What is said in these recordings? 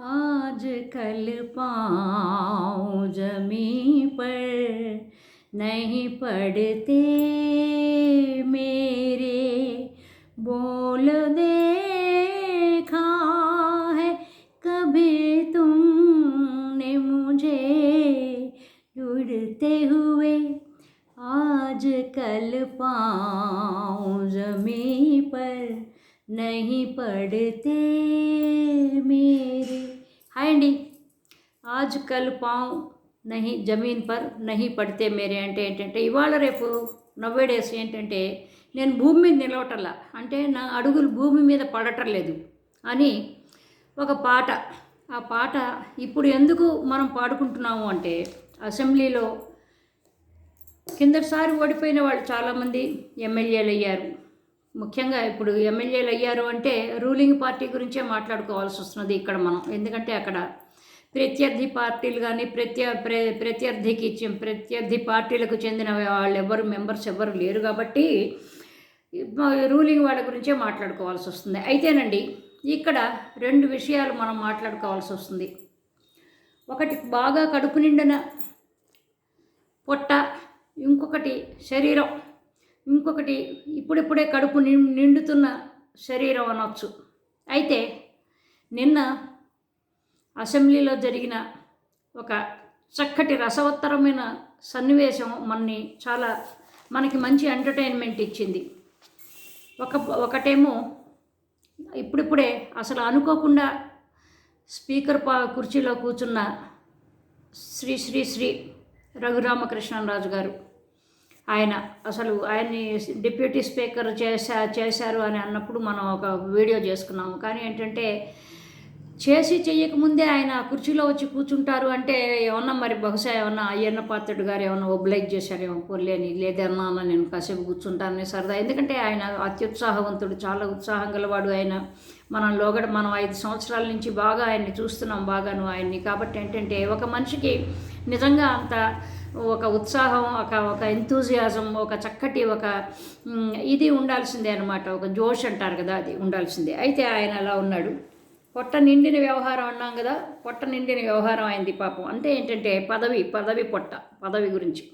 आज कल पाँव जमी पर नहीं पड़ते मेरे। बोल देखा है कभी तुमने मुझे जुड़ते हुए। आज कल पाँव जमी पर नहीं पड़ते मेरे। హాయ్ అండి ఆజ్ కల్ పావ్ నహి జమీన్ పర్ నహి పడితే మేరే అంటే ఏంటంటే ఇవాళ రేపు నవ్వేడేస్ ఏంటంటే నేను భూమి మీద నిలవటల్లా అంటే నా అడుగులు భూమి మీద పడటం లేదు అని ఒక పాట. ఆ పాట ఇప్పుడు ఎందుకు మనం పాడుకుంటున్నాము అంటే అసెంబ్లీలో కిందటిసారి ఓడిపోయిన వాళ్ళు చాలామంది ఎమ్మెల్యేలు అయ్యారు ముఖ్యంగా ఇప్పుడు ఎమ్మెల్యేలు అయ్యారు అంటే రూలింగ్ పార్టీ గురించే మాట్లాడుకోవాల్సి వస్తున్నది ఇక్కడ మనం. ఎందుకంటే అక్కడ ప్రత్యర్థి పార్టీలు కానీ ప్రత్య ప్ర ప్రత్యర్థికి ఇచ్చిన ప్రత్యర్థి పార్టీలకు చెందిన వాళ్ళు ఎవరు మెంబర్స్ ఎవరు లేరు కాబట్టి రూలింగ్ వాళ్ళ గురించే మాట్లాడుకోవాల్సి వస్తుంది. అయితేనండి ఇక్కడ రెండు విషయాలు మనం మాట్లాడుకోవాల్సి వస్తుంది. ఒకటి బాగా కడుపు నిండిన పొట్ట ఇంకొకటి శరీరం. ఇంకొకటి ఇప్పుడిప్పుడే కడుపు నిం- నిండుతున్న శరీరం అనొచ్చు. అయితే నిన్న అసెంబ్లీలో జరిగిన ఒక చక్కటి రసవత్తరమైన సన్నివేశం మనని చాలా మనకి మంచి ఎంటర్టైన్మెంట్ ఇచ్చింది. ఒక ఒకటేమో ఇప్పుడిప్పుడే అసలు అనుకోకుండా స్పీకర్ పా కుర్చీలో కూర్చున్న శ్రీ శ్రీ శ్రీ రఘురామకృష్ణరాజు గారు ఆయన అసలు ఆయన్ని డిప్యూటీ స్పీకర్ చేశా చేశారు అని అన్నప్పుడు మనం ఒక వీడియో చేసుకున్నాము. కానీ ఏంటంటే చేసి చెయ్యకముందే ఆయన కుర్చీలో వచ్చి కూర్చుంటారు అంటే ఏమన్నా మరి బహుశా ఏమన్నా అయ్యన్న పాత్రుడు గారు ఏమన్నా ఒబ్లైజ్ చేశారేమో పోలేని లేదన్నా అన్న నేను కాసేపు కూర్చుంటానని సరదా. ఎందుకంటే ఆయన అత్యుత్సాహవంతుడు చాలా ఉత్సాహం గలవాడు ఆయన. మనం లోగడ మనం ఐదు సంవత్సరాల నుంచి బాగా ఆయన్ని చూస్తున్నాం బాగాను ఆయన్ని. కాబట్టి ఏంటంటే ఒక మనిషికి నిజంగా అంత ఒక ఉత్సాహం ఒక ఒక ఎంతూజియాజం ఒక చక్కటి ఒక ఇది ఉండాల్సిందే అనమాట ఒక జోష్ అంటారు కదా అది ఉండాల్సిందే. అయితే ఆయన అలా ఉన్నాడు. పొట్ట నిండిన వ్యవహారం అన్నాం కదా పొట్ట నిండిన వ్యవహారం అయింది పాపం. అంటే ఏంటంటే పదవి పదవి పొట్ట పదవి గురించి.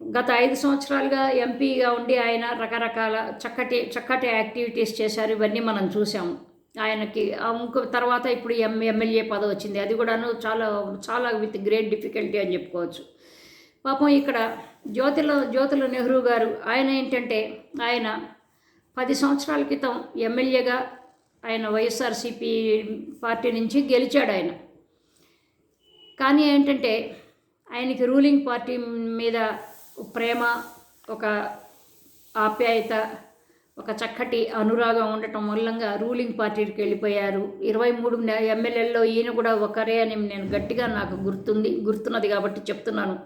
గత ఐదు సంవత్సరాలుగా ఎంపీగా ఉండి ఆయన రకరకాల చక్కటి చక్కటి యాక్టివిటీస్ చేశారు. ఇవన్నీ మనం చూసాము ఆయనకి ఇంకో తర్వాత ఇప్పుడు ఎం ఎమ్మెల్యే పదవి వచ్చింది. అది కూడాను చాలా చాలా విత్ గ్రేట్ డిఫికల్టీ అని చెప్పుకోవచ్చు. పాపం ఇక్కడ జ్యోతిల జ్యోతుల నెహ్రూ గారు ఆయన ఏంటంటే ఆయన పది సంవత్సరాల క్రితం ఎమ్మెల్యేగా ఆయన వైఎస్ఆర్సీపీ పార్టీ నుంచి గెలిచాడు ఆయన. కానీ ఏంటంటే ఆయనకి రూలింగ్ పార్టీ మీద ప్రేమ ఒక ఆప్యాయత ఒక చక్కటి అనురాగం ఉండటం మూలంగా రూలింగ్ పార్టీకి వెళ్ళిపోయారు. ఇరవై మూడు ఎమ్మెల్యేల్లో ఈయన కూడా ఒకరే అని నేను గట్టిగా నాకు గుర్తుంది గుర్తున్నది కాబట్టి చెప్తున్నాను.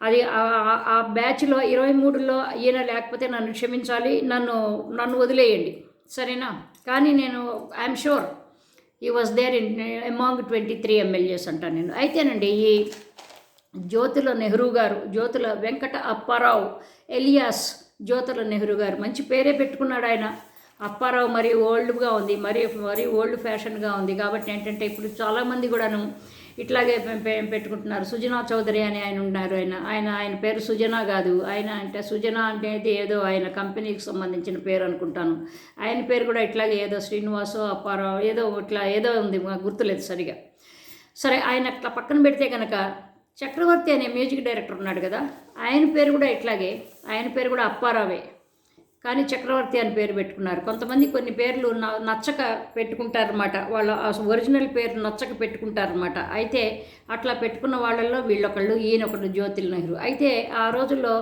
అది ఆ- బ్యాచ్లో ఇరవై మూడులో ఈయన లేకపోతే నన్ను క్షమించాలి నన్ను నన్ను వదిలేయండి. సరేనా? కానీ నేను I'm sure he was there in among twenty three MLAs అంటాను నేను. అయితేనండి ఈ జ్యోతుల నెహ్రూ గారు జ్యోతుల వెంకట అప్పారావు ఎలియాస్ జ్యోతుల నెహ్రూ గారు మంచి పేరే పెట్టుకున్నాడు ఆయన అప్పారావు మరీ ఓల్డ్గా ఉంది మరీ మరీ ఓల్డ్ ఫ్యాషన్గా ఉంది. కాబట్టి ఏంటంటే ఇప్పుడు చాలామంది కూడాను ఇట్లాగే పెట్టుకుంటున్నారు. సుజనా చౌదరి అని ఆయన ఉన్నారు ఆయన. ఆయన ఆయన పేరు సుజనా కాదు. ఆయన అంటే సుజనా అనేది ఏదో ఆయన కంపెనీకి సంబంధించిన పేరు అనుకుంటాను. ఆయన పేరు కూడా ఇట్లాగే ఏదో శ్రీనివాసో అప్పారావు ఏదో ఇట్లా ఏదో ఉంది మాకు గుర్తులేదు సరిగా. సరే ఆయన అట్లా పక్కన పెడితే కనుక చక్రవర్తి అనే మ్యూజిక్ డైరెక్టర్ ఉన్నాడు కదా ఆయన పేరు కూడా ఇట్లాగే. ఆయన పేరు కూడా అప్పారావే. కానీ చక్రవర్తి అని పేరు పెట్టుకున్నారు. కొంతమంది కొన్ని పేర్లు నచ్చక పెట్టుకుంటారన్నమాట. వాళ్ళ ఒరిజినల్ పేరు నచ్చక పెట్టుకుంటారన్నమాట. అయితే అట్లా పెట్టుకున్న వాళ్ళల్లో వీళ్ళొకళ్ళు ఈయనొకడు జ్యోతిల్ నెహ్రూ. అయితే ఆ రోజుల్లో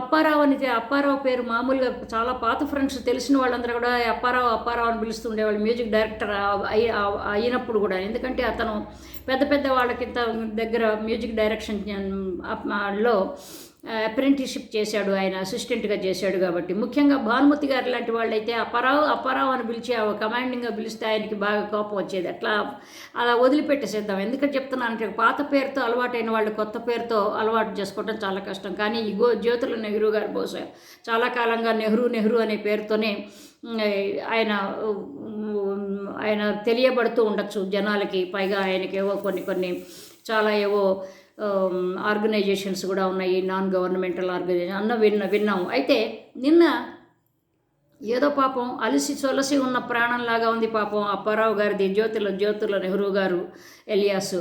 అప్పారావు అని అప్పారావు పేరు మామూలుగా చాలా పాత ఫ్రెండ్స్ తెలిసిన వాళ్ళందరూ కూడా అప్పారావు అప్పారావు అని పిలుస్తూ ఉండేవాళ్ళు. మ్యూజిక్ డైరెక్టర్ అయి అయినప్పుడు కూడా. ఎందుకంటే అతను పెద్ద పెద్ద వాళ్ళకింత దగ్గర మ్యూజిక్ డైరెక్షన్ అప్రెంటిషిప్ చేశాడు ఆయన అసిస్టెంట్గా చేశాడు కాబట్టి. ముఖ్యంగా భానుమతి గారు లాంటి వాళ్ళైతే అపరావు అపరావు అని పిలిచి ఆ కమాండింగ్గా పిలిస్తే ఆయనకి బాగా కోపం వచ్చేది. అట్లా అలా వదిలిపెట్టేసేద్దాం. ఎందుకంటే చెప్తున్నానంటే పాత పేరుతో అలవాటైన వాళ్ళు కొత్త పేరుతో అలవాటు చేసుకోవడం చాలా కష్టం. కానీ ఈ గో జ్యోతుల నెహ్రూ గారు బహుశా చాలా కాలంగా నెహ్రూ నెహ్రూ అనే పేరుతోనే ఆయన ఆయన తెలియబడుతూ ఉండొచ్చు జనాలకి. పైగా ఆయనకి ఏవో కొన్ని కొన్ని చాలా ఏవో Um, ఆర్గనైజేషన్స్ కూడా ఉన్నాయి నాన్ గవర్నమెంటల్ ఆర్గనైజేషన్ అన్న విన్న విన్నాము. అయితే నిన్న ఏదో పాపం అలసి సొలసి ఉన్న ప్రాణంలాగా ఉంది పాపం అప్పారావు గారిది జ్యోతుల జ్యోతుల నెహ్రూ గారు ఎలియాస్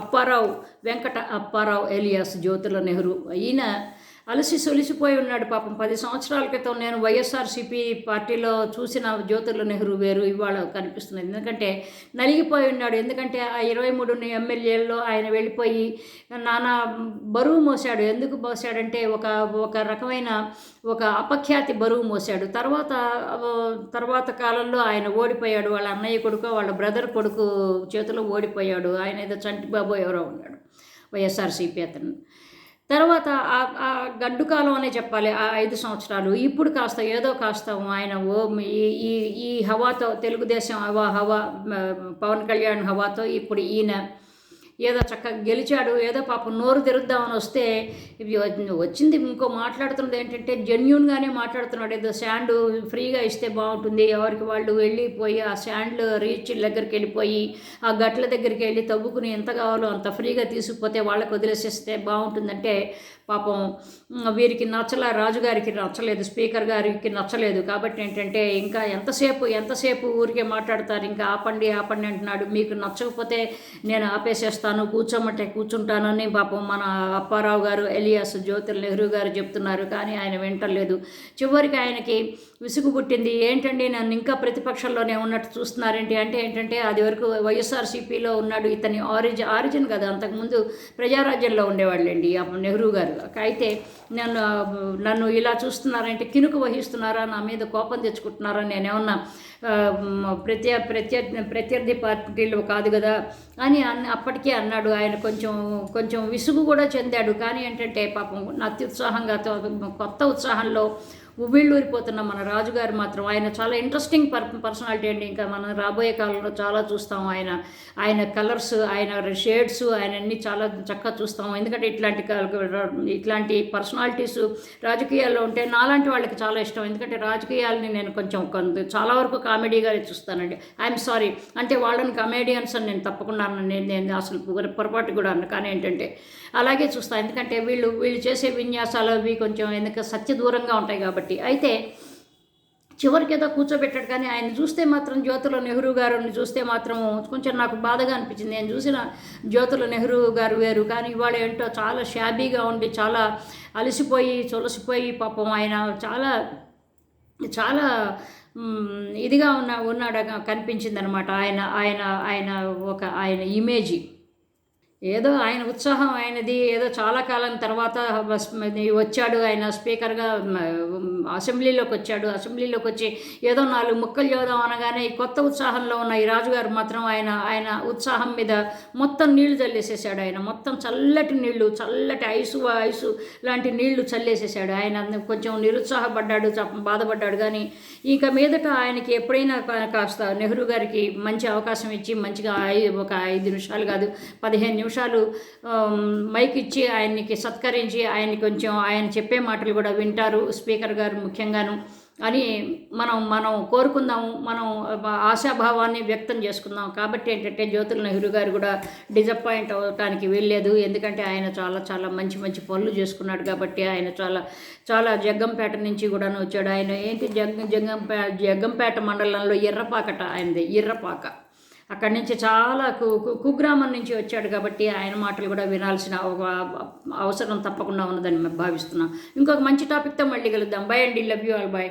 అప్పారావు వెంకట అప్పారావు ఎలియాస్ జ్యోతుల నెహ్రూ. ఈయన అలసి సొలిసిపోయి ఉన్నాడు పాపం. పది సంవత్సరాల క్రితం నేను వైఎస్ఆర్సీపీ పార్టీలో చూసిన జ్యోతుల నెహ్రూ వేరు ఇవాళ కనిపిస్తున్నది ఎందుకంటే నలిగిపోయి ఉన్నాడు. ఎందుకంటే ఆ ఇరవై మూడు ఎమ్మెల్యేల్లో ఆయన వెళ్ళిపోయి నానా బరువు మోసాడు ఎందుకు మోసాడంటే ఒక ఒక రకమైన ఒక అపఖ్యాతి బరువు మోసాడు తర్వాత తర్వాత కాలంలో ఆయన ఓడిపోయాడు. వాళ్ళ అన్నయ్య కొడుకు వాళ్ళ బ్రదర్ కొడుకు చేతిలో ఓడిపోయాడు. ఆయన ఏదో చంటి బాబు ఎవరో ఉన్నాడు. వైఎస్ఆర్సీపీ అతను. తర్వాత ఆ- గడ్డుకాలం గడ్డు కాలం అనే చెప్పాలి ఆ ఐదు సంవత్సరాలు. ఇప్పుడు కాస్త ఏదో కాస్త ఆయన ఓ ఈ ఈ ఈ హవాతో తెలుగుదేశం హవా హవా పవన్ కళ్యాణ్ హవాతో ఇప్పుడు ఈయన ఏదో చక్కగా గెలిచాడు ఏదో పాపం నోరు తెరుద్దామని వస్తే ఇవి వచ్చింది ఇంకో మాట్లాడుతున్నది ఏంటంటే జెన్యున్గానే మాట్లాడుతున్నాడు. ఏదో శాండ్ ఫ్రీగా ఇస్తే బాగుంటుంది. ఎవరికి వాళ్ళు వెళ్ళిపోయి ఆ శాండ్ రీచ్ దగ్గరికి వెళ్ళిపోయి ఆ గట్ల దగ్గరికి వెళ్ళి తవ్వుకుని ఎంత కావాలో అంత ఫ్రీగా తీసుకుపోతే వాళ్ళకి వదిలేసేస్తే బాగుంటుందంటే పాపం వీరికి నచ్చల రాజుగారికి నచ్చలేదు స్పీకర్ గారికి నచ్చలేదు. కాబట్టి ఏంటంటే ఇంకా ఎంతసేపు ఎంతసేపు ఊరికే మాట్లాడతారు? ఇంకా ఆపండి ఆపండి అంటున్నాడు. మీకు నచ్చకపోతే నేను ఆపేసేస్తాను కూర్చోమంటే కూర్చుంటానని పాపం మన అప్పారావు గారు ఎలియాస్ జ్యోతిర్ నెహ్రూ గారు చెప్తున్నారు. కానీ ఆయన వింటలేదు. చివరికి ఆయనకి విసుగు పుట్టింది. ఏంటండి నన్ను ఇంకా ప్రతిపక్షంలోనే ఉన్నట్టు చూస్తున్నారేంటి? అంటే ఏంటంటే అది వరకు వైఎస్ఆర్సీపీలో ఉన్నాడు ఇతని ఆరిజి ఆరిజిన్ కదా. అంతకుముందు ప్రజారాజ్యంలో ఉండేవాళ్ళండి నెహ్రూ గారు. అయితే నన్ను నన్ను ఇలా చూస్తున్నారంటే కినుకు వహిస్తున్నారా? నా మీద కోపం తెచ్చుకుంటున్నారా? నేనేమన్నా ప్రత్య ప్రత్య ప్రత్యర్థి పార్టీలు కాదు కదా అని అప్పటికే అన్నాడు. ఆయన కొంచెం కొంచెం విసుగు కూడా చెందాడు. కానీ ఏంటంటే పాపం అత్యుత్సాహంగా కొత్త ఉత్సాహంలో ఉవ్విళ్ళూరిపోతున్న మన రాజుగారు మాత్రం ఆయన చాలా ఇంట్రెస్టింగ్ పర్ పర్సనాలిటీ అండి. ఇంకా మనం రాబోయే కాలంలో చాలా చూస్తాం ఆయన. ఆయన కలర్స్ ఆయన షేడ్స్ ఆయన అన్ని చాలా చక్కగా చూస్తాం. ఎందుకంటే ఇట్లాంటి ఇట్లాంటి పర్సనాలిటీస్ రాజకీయాల్లో ఉంటే నాలాంటి వాళ్ళకి చాలా ఇష్టం. ఎందుకంటే రాజకీయాలని నేను కొంచెం కొంత చాలా వరకు కామెడీగానే చూస్తానండి. ఐఎమ్ సారీ అంటే వాళ్ళని కమేడియన్స్ అని నేను తప్పకుండా నేను నేను అసలు పొరపాటు కూడా అన్న కానీ ఏంటంటే అలాగే చూస్తాను ఎందుకంటే వీళ్ళు వీళ్ళు చేసే విన్యాసాలు అవి కొంచెం ఎందుకంటే సత్య దూరంగా ఉంటాయి కాబట్టి అయితే చివరికి ఏదో కూర్చోబెట్టాడు కానీ ఆయన చూస్తే మాత్రం జ్యోతుల నెహ్రూ గారిని చూస్తే మాత్రం కొంచెం నాకు బాధగా అనిపించింది. నేను చూసిన జ్యోతిలో నెహ్రూ గారు వేరు. కానీ ఇవాళ ఏంటో చాలా షాబీగా ఉండి చాలా అలసిపోయి చొలసిపోయి పాపం ఆయన చాలా చాలా ఇదిగా ఉన్న ఉన్నాడు కనిపించింది అనమాట ఆయన ఆయన ఆయన ఒక ఆయన ఇమేజీ ఏదో ఆయన ఉత్సాహం ఆయనది. ఏదో చాలా కాలం తర్వాత వచ్చాడు. ఆయన స్పీకర్గా అసెంబ్లీలోకి వచ్చాడు. అసెంబ్లీలోకి వచ్చి ఏదో నాలుగు ముక్కలు చదుదాం అనగానే ఈ కొత్త ఉత్సాహంలో ఉన్న ఈ రాజుగారు మాత్రం ఆయన ఆయన ఉత్సాహం మీద మొత్తం నీళ్ళు చల్లేసేసాడు ఆయన. మొత్తం చల్లటి నీళ్ళు చల్లటి ఐసు ఐసు లాంటి నీళ్ళు చల్లేసేసాడు ఆయన కొంచెం నిరుత్సాహపడ్డాడు బాధపడ్డాడు. కానీ ఇంకా మీదట ఆయనకి ఎప్పుడైనా కాస్త నెహ్రూ గారికి మంచి అవకాశం ఇచ్చి మంచిగా ఒక ఐదు నిమిషాలు కాదు పదిహేను నిమిషాలు మైక్ ఇచ్చి ఆయనకి సత్కరించి ఆయన్ని కొంచెం ఆయన చెప్పే మాటలు కూడా వింటారు. స్పీకర్ గారు ముఖ్యంగాను అని మనం మనం కోరుకుందాము మనం ఆశాభావాన్ని వ్యక్తం చేసుకుందాం కాబట్టి ఏంటంటే జ్యోతుల నెహ్రూ గారు కూడా డిజపాయింట్ అవ్వటానికి వెళ్ళలేదు ఎందుకంటే ఆయన చాలా చాలా మంచి మంచి పనులు చేసుకున్నాడు కాబట్టి ఆయన చాలా చాలా జగ్గంపేట నుంచి కూడా వచ్చాడు. ఆయన ఏంటి జగ్గ జగ్గంపే జగ్గంపేట మండలంలో ఎర్రపాకట ఆయనది ఎర్రపాక అక్కడి నుంచి చాలా కు కుగ్రామం నుంచి వచ్చాడు కాబట్టి ఆయన మాటలు కూడా వినాల్సిన ఒక అవసరం తప్పకుండా ఉన్నదని భావిస్తున్నాం. ఇంకొక మంచి టాపిక్తో మళ్ళీ కలుద్దాం. బై అండి. Love you all bye